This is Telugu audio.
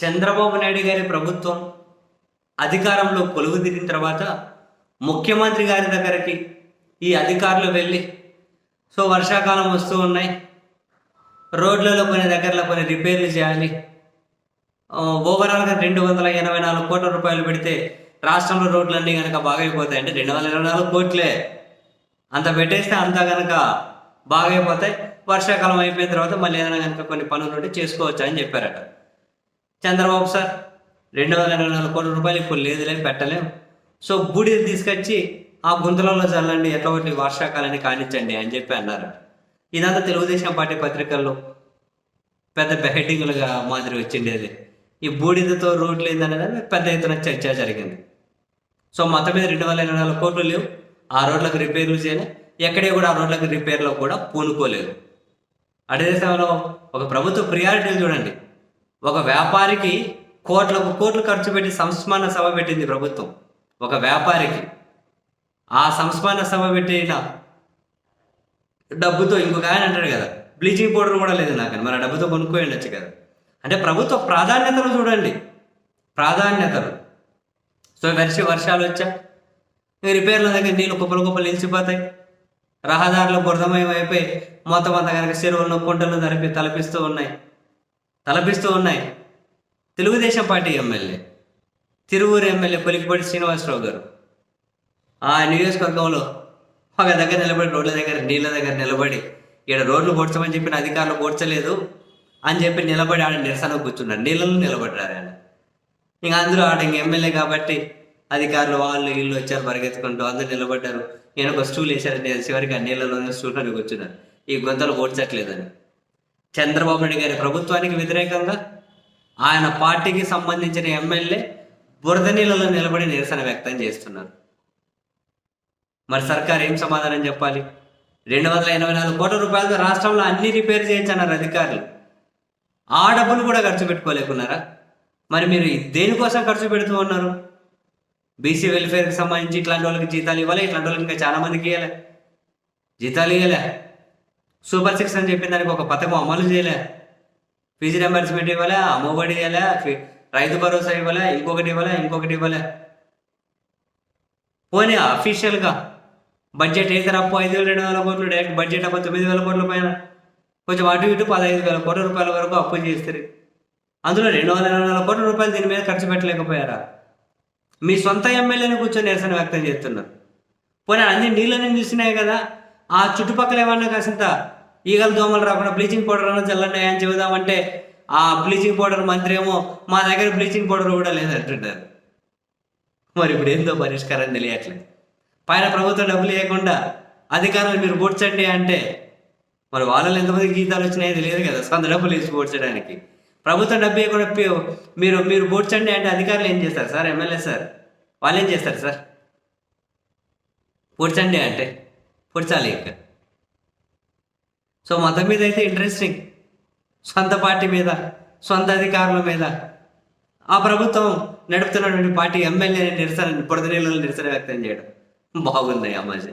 చంద్రబాబు నాయుడు గారి ప్రభుత్వం అధికారంలో కొలువు దిగిన తర్వాత ముఖ్యమంత్రి గారి దగ్గరికి ఈ అధికారులు వెళ్ళి సో వర్షాకాలం వస్తూ ఉన్నాయి. రోడ్లలో కొన్ని దగ్గరలో కొన్ని రిపేర్లు చేయాలి. ఓవరాల్గా రెండు వందల ఎనభై నాలుగు కోట్ల రూపాయలు పెడితే రాష్ట్రంలో రోడ్లన్నీ కనుక బాగైపోతాయి అంటే రెండు వందల ఇరవై నాలుగు కోట్లే. అంత పెట్టేస్తే అంత కనుక బాగైపోతాయి. వర్షాకాలం అయిపోయిన తర్వాత మళ్ళీ ఏదైనా కనుక కొన్ని పనులు ఉంటే చేసుకోవచ్చు అని చెప్పారట. చంద్రబాబు సార్ రెండు వందల ఇరవై నాలుగు కోట్ల రూపాయలు ఇప్పుడు లేదులే పెట్టలేం. సో బూడిద తీసుకొచ్చి ఆ గుంతలలో చల్లండి ఎట్లా ఒకటి వర్షాకాలాన్ని కానిచ్చండి అని చెప్పి అన్నారు. ఇదంతా తెలుగుదేశం పార్టీ పత్రికల్లో పెద్ద హెడ్డింగ్లుగా మాదిరి వచ్చిండేది ఈ బూడిదతో రోడ్లు ఏందనేది పెద్ద ఎత్తున చర్చ జరిగింది. సో మొత్తం మీద రెండు వందల ఇరవై నాలుగు కోట్లు లేవు. ఆ రోడ్లకు రిపేర్లు చేయలే. ఎక్కడే కూడా ఆ రోడ్లకు రిపేర్లో కూడా పూనుకోలేదు. అదే సమయంలో ఒక ప్రభుత్వ ప్రియారిటీలు చూడండి. ఒక వ్యాపారికి కోట్లకు కోట్లు ఖర్చు పెట్టి సంస్మరణ సభ పెట్టింది ప్రభుత్వం. ఒక వ్యాపారికి ఆ సంస్మరణ సభ పెట్టిన డబ్బుతో ఇంకొక ఆయన అంటాడు కదా బ్లీచింగ్ పౌడర్ కూడా లేదు నాకు మరి డబ్బుతో కొనుక్కోయి ఉండొచ్చు కదా. అంటే ప్రభుత్వ ప్రాధాన్యతలు చూడండి. ప్రాధాన్యతలు. సో వర్ష వర్షాలు వచ్చా? రిపేర్ల దగ్గర నీళ్ళు కుప్పలు కుప్పలు నిలిచిపోతాయి. రహదారులు బురదమయం అయిపోయి మొత్తం అంతా కనుక చెరువులను కుంటలను తలపి తలపిస్తూ ఉన్నాయి. తలపిస్తూ ఉన్నాయి. Telugu Desam party MLA Tiruvuru MLA Kolikapudi Srinivasa Rao గారు. ఆ నియోజకవర్గంలో ఒక దగ్గర నిలబడి రోడ్ల దగ్గర నీళ్ళ దగ్గర నిలబడి ఇక్కడ రోడ్లు పోడ్చమని చెప్పిన అధికారులు పోడ్చలేదు అని చెప్పి నిలబడి ఆడ నిరసన కూర్చున్నారు. నీళ్ళలో నిలబడ్డారు ఆయన. ఇంకా అందరూ ఆడ ఇంక ఎమ్మెల్యే కాబట్టి అధికారులు వాళ్ళు వీళ్ళు వచ్చారు పరిగెత్తుకుంటూ అందరూ నిలబడ్డారు. నేను ఒక స్టూల్ వేసారు నేను చివరికి ఆ నీళ్ళలోనే స్టూల్ కూర్చున్నారు. ఈ గొంతలు పోడ్చట్లేదని. చంద్రబాబు నాయుడు గారి ప్రభుత్వానికి వ్యతిరేకంగా ఆయన పార్టీకి సంబంధించిన ఎమ్మెల్యే బురద నీళ్ళలో నిలబడి నిరసన వ్యక్తం చేస్తున్నారు. మరి సర్కార్ ఏం సమాధానం చెప్పాలి? రెండు వందల ఎనభై నాలుగు కోట్ల రూపాయలతో రాష్ట్రంలో అన్ని రిపేర్ చేయొచ్చన్నారు అధికారులు. ఆ డబ్బులు కూడా ఖర్చు పెట్టుకోలేకున్నారా? మరి మీరు దేనికోసం ఖర్చు పెడుతూ ఉన్నారు? బీసీ వెల్ఫేర్కి సంబంధించి ఇట్లాంటి వాళ్ళకి జీతాలు ఇవ్వాలి? ఇట్లాంటి వాళ్ళకి ఇంకా చాలా మందికి ఇవ్వలే? జీతాలు ఇవ్వలే? సూపర్ సిక్స్ అని చెప్పిన దానికి ఒక పథకం అమలు చేయలే. ఫీజు రింబర్స్మెంట్ ఇవ్వలే అమ్మఒడి ఇవ్వలే రైతు భరోసా ఇవ్వలే ఇంకొకటి ఇవ్వలే ఇంకొకటి ఇవ్వలే. పోనీ అఫీషియల్గా బడ్జెట్ అయితే అప్పు ఐదు వేల రెండు వేల కోట్లు డైరెక్ట్ బడ్జెట్ అప్పు తొమ్మిది వేల కోట్ల పైన. కొంచెం అటు ఇటు పదహైదు వేల కోట్ల రూపాయల వరకు అప్పు చేస్తారు అందులో రెండు వందల ఇరవై వేల కోట్ల రూపాయలు దీని మీద ఖర్చు పెట్టలేకపోయారా? మీ సొంత ఎమ్మెల్యేని కూర్చొని నిరసన వ్యక్తం చేస్తున్నారు. పోనీ అన్ని నీళ్ళని నిలిచినాయి కదా? ఆ చుట్టుపక్కల ఏమన్నా కాసింత ఈగలు దోమలు రాకుండా బ్లీచింగ్ పౌడర్ అన్న చల్లండి అని చెబుదామంటే ఆ బ్లీచింగ్ పౌడర్ మంత్రి ఏమో మా దగ్గర బ్లీచింగ్ పౌడర్ కూడా లేదంటుంటారు. మరి ఇప్పుడు ఏందో పరిష్కారం తెలియట్లేదు. పైన ప్రభుత్వం డబ్బులు ఇవ్వకుండా అధికారులు మీరు పూడ్చండి అంటే మరి వాళ్ళలో ఎంతమంది గీతాలు వచ్చినాయో తెలియదు కదా. సొంత డబ్బులు వేసి పూడ్చడానికి ప్రభుత్వం డబ్బు ఇవ్వకుండా మీరు మీరు పూడ్చండి అంటే అధికారులు ఏం చేస్తారు? సార్ ఎమ్మెల్యే సార్ వాళ్ళు ఏం చేస్తారు సార్? పూడ్చండి అంటే పూడ్చాలి ఇంకా సో మతం మీద అయితే ఇంట్రెస్టింగ్ సొంత పార్టీ మీద సొంత అధికారుల మీద. ఆ ప్రభుత్వం నడుపుతున్నటువంటి పార్టీ ఎమ్మెల్యే నిరసన బురద నీళ్ళలో నిరసన వ్యక్తం చేయడం. బాగుంది అమ్మాజీ.